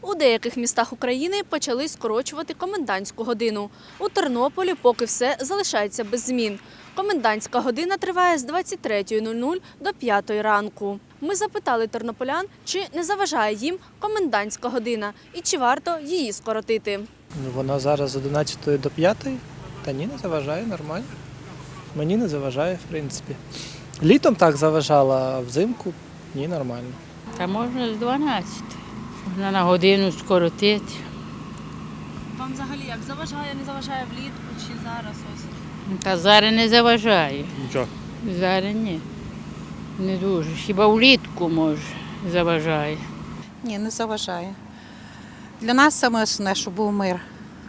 У деяких містах України почали скорочувати комендантську годину. У Тернополі поки все залишається без змін. Комендантська година триває з 23.00 до 5 ранку. Ми запитали тернополян, чи не заважає їм комендантська година і чи варто її скоротити. Ну, Вона зараз з 11 до 5, та ні, не заважає, нормально. Мені не заважає, в принципі. Літом так заважала, а взимку ні, нормально. Та можна з 12. Можна на годину скоротити. Вам взагалі як заважає, не заважає влітку чи зараз? Ось Та зараз не заважає. Нічого. Зараз ні. Не дуже. Хіба влітку може заважає. Ні, не заважає. Для нас саме основне, щоб був мир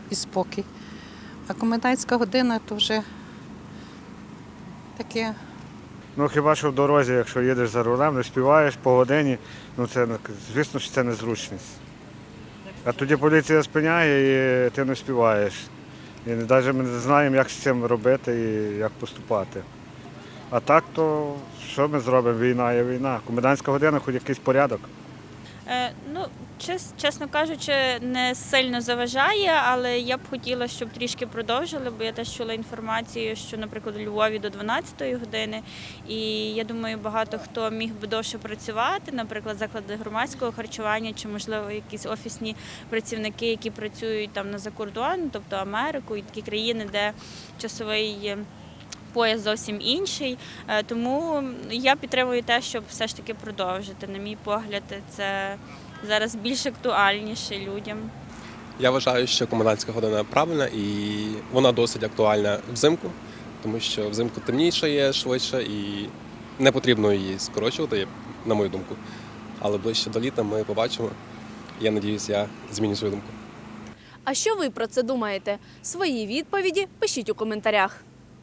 і спокій. А комендантська година то вже таке. Ну хіба що в дорозі, якщо їдеш за рулем, не співаєш по годині, ну це звісно, що це незручність. А тоді поліція спиняє і ти не співаєш. І навіть ми не знаємо, як з цим робити і як поступати. А так, то що ми зробимо? Війна є війна. Комендантська година, хоч якийсь порядок. Е, ну, чесно кажучи, не сильно заважає, але я б хотіла, щоб трішки продовжили, бо я теж чула інформацію, що, наприклад, у Львові до 12-ї години. І я думаю, багато хто міг би довше працювати, наприклад, заклади громадського харчування чи, можливо, якісь офісні працівники, які працюють там на закордон, тобто Америку і такі країни, де часовий. е, Пояс зовсім інший, Е, тому я підтримую те, щоб все ж таки продовжити. На мій погляд, це зараз більш актуальніше людям. Я вважаю, що комендантська година правильна і вона досить актуальна взимку, тому що взимку темніше є швидше і не потрібно її скорочувати, на мою думку. Але ближче до літа ми побачимо. Я надіюсь, я зміню свою думку. А що ви про це думаєте? Свої відповіді пишіть у коментарях.